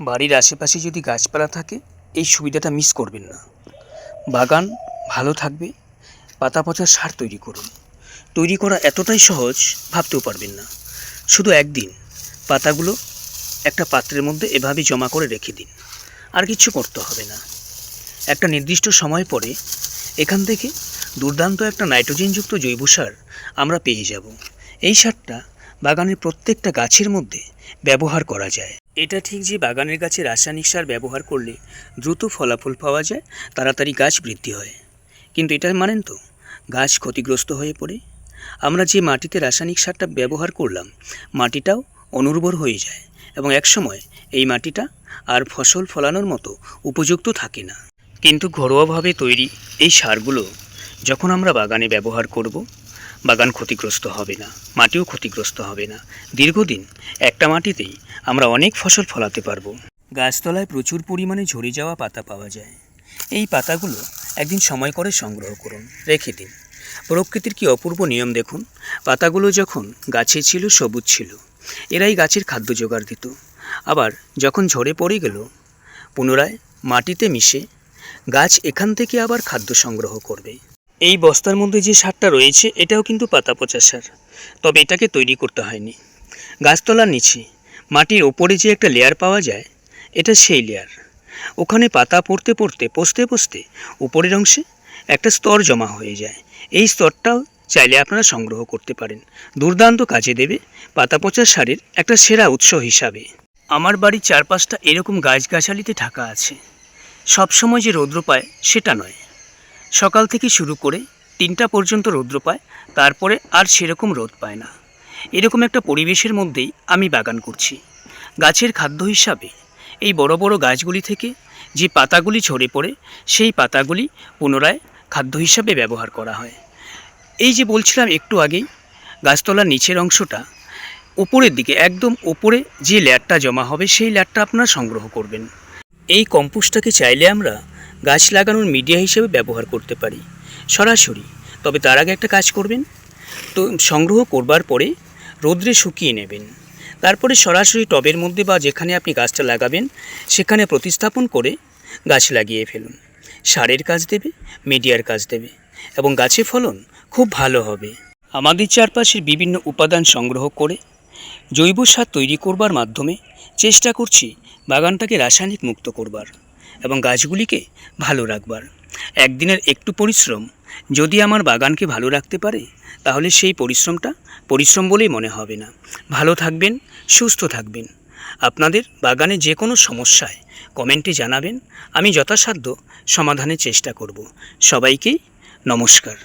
বাড়ির আশেপাশে যদি গাছপালা থাকে, এই সুবিধাটা মিস করবেন না। বাগান ভালো থাকবে, পাতা পচা সার তৈরি করুন। তৈরি করা এতটাই সহজ, ভাবতেও পারবেন না। শুধু একদিন, পাতাগুলো একটা পাত্রের মধ্যে এভাবে জমা করে রেখে দিন। আর কিছু করতে হবে না। একটা নির্দিষ্ট সময় পরে এখান থেকে দুর্দান্ত একটা নাইট্রোজেনযুক্ত জৈব সার আমরা পেয়ে যাব। এই সারটা বাগানের প্রত্যেকটা গাছের মধ্যে ব্যবহার করা যায়। এটা ঠিক যে বাগানের গাছে রাসায়নিক সার ব্যবহার করলে দ্রুত ফলাফল পাওয়া যায়, তাড়াতাড়ি গাছ বৃদ্ধি হয়। কিন্তু এটা মানেন তো, গাছ ক্ষতিগ্রস্ত হয়ে পড়ে। আমরা যে মাটিতে রাসায়নিক সারটা ব্যবহার করলাম, মাটিটাও অনুর্বর হয়ে যায় এবং একসময় এই মাটিটা আর ফসল ফলানোর মতো উপযুক্ত থাকে না। কিন্তু ঘরোয়াভাবে তৈরি এই সারগুলো যখন আমরা বাগানে ব্যবহার করব বাগান ক্ষতিগ্রস্ত হবে না, মাটিও ক্ষতিগ্রস্ত হবে না। দীর্ঘদিন একটা মাটিতেই আমরা অনেক ফসল ফলাতে পারব। গাছতলায় প্রচুর পরিমাণে ঝরে যাওয়া পাতা পাওয়া যায়। এই পাতাগুলো একদিন সময় করে সংগ্রহ করুন, রেখে দিন। প্রকৃতির কি অপূর্ব নিয়ম দেখুন? পাতাগুলো যখন গাছে ছিল, সবুজ ছিল। এরাই গাছের খাদ্য জোগাড় দিত। আবার যখন ঝরে পড়ে গেল, পুনরায় মাটিতে মিশে গাছ এখান থেকে আবার খাদ্য সংগ্রহ করবে। এই বস্তার মধ্যে যে সারটা রয়েছে, এটাও কিন্তু পাতা পচা সার। তবে এটাকে তৈরি করতে হয়নি। গাছতলার নিচে, মাটির ওপরে যে একটা লেয়ার পাওয়া যায়, এটা সেই লেয়ার ওখানে পাতা পড়তে পড়তে, পচতে পচতে, উপরের অংশে একটা স্তর জমা হয়ে যায়। এই স্তরটাও চাইলে আপনারা সংগ্রহ করতে পারেন। দুর্দান্ত কাজে দেবে পাতা পচা সারের একটা সেরা উৎস হিসাবে। আমার বাড়ির চারপাশটা এরকম গাছগাছালিতে ঢাকা আছে। সবসময় যে রৌদ্র পায়, সেটা নয়। সকাল থেকে শুরু করে তিনটা পর্যন্ত রৌদ্র পায়, তারপরে আর সেরকম রোদ পায় না। এরকম একটা পরিবেশের মধ্যেই আমি বাগান করছি। গাছের খাদ্য হিসাবে এই বড় বড় গাছগুলি থেকে যে পাতাগুলি ঝরে পড়ে, সেই পাতাগুলি পুনরায় খাদ্য হিসাবে ব্যবহার করা হয়। এই যে বলছিলাম একটু আগেই, গাছতলার নিচের অংশটা উপরের দিকে, একদম ওপরে যে লেয়ারটা জমা হবে, সেই লেয়ারটা আপনারা সংগ্রহ করবেন। এই কম্পোস্টটাকে চাইলে আমরা গাছ লাগানোর মিডিয়া হিসেবে ব্যবহার করতে পারি। সরাসরি, তবে তার আগে একটা কাজ করবেন। তো সংগ্রহ করবার পরে রোদ্রে শুকিয়ে নেবেন। তারপরে সরাসরি টবের মধ্যে বা যেখানে আপনি গাছটা লাগাবেন, সেখানে প্রতিস্থাপন করে গাছ লাগিয়ে ফেলুন। সারের কাজ দেবে মিডিয়ার কাজ দেবে, এবং গাছে ফলন খুব ভালো হবে। আমাদের চারপাশের বিভিন্ন উপাদান সংগ্রহ করে জৈব সার তৈরি করবার মাধ্যমে চেষ্টা করছি বাগানটাকে রাসায়নিক মুক্ত করবার। এবং গাছগুলিকে ভালো রাখবার। একদিনের একটু পরিশ্রম যদি আমার বাগানকে ভালো রাখতে পারে, তাহলে সেই পরিশ্রমটা পরিশ্রম বলেই মনে হবে না। ভালো থাকবেন, সুস্থ থাকবেন। আপনাদের বাগানে যে কোনো সমস্যায় কমেন্টে জানাবেন, আমি যথাসাধ্য সমাধানের চেষ্টা করব। সবাইকেই নমস্কার।